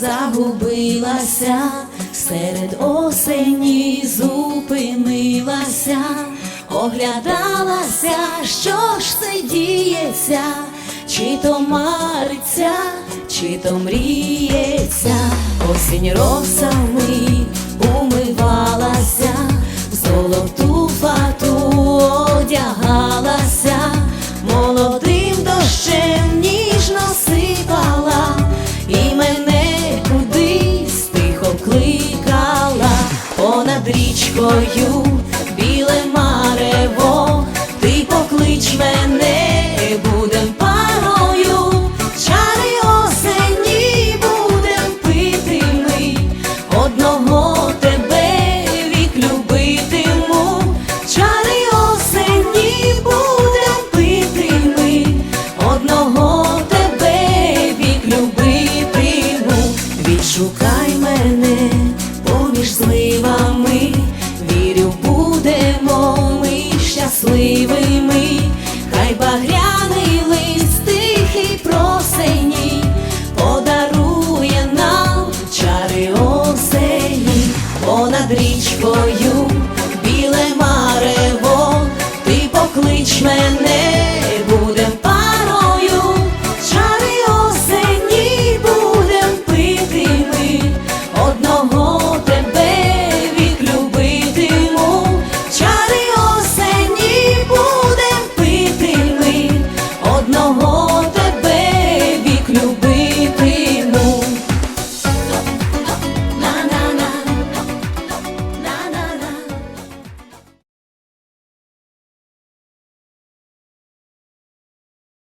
зупинилася, серед осені зупинилася, оглядалася, що ж це діється, чи то мариться, чи то мріється, осінь росами умивалася, в золоту фату понад щасливими, хай багряний лист тихий просені подарує нам чари осені понад річкою.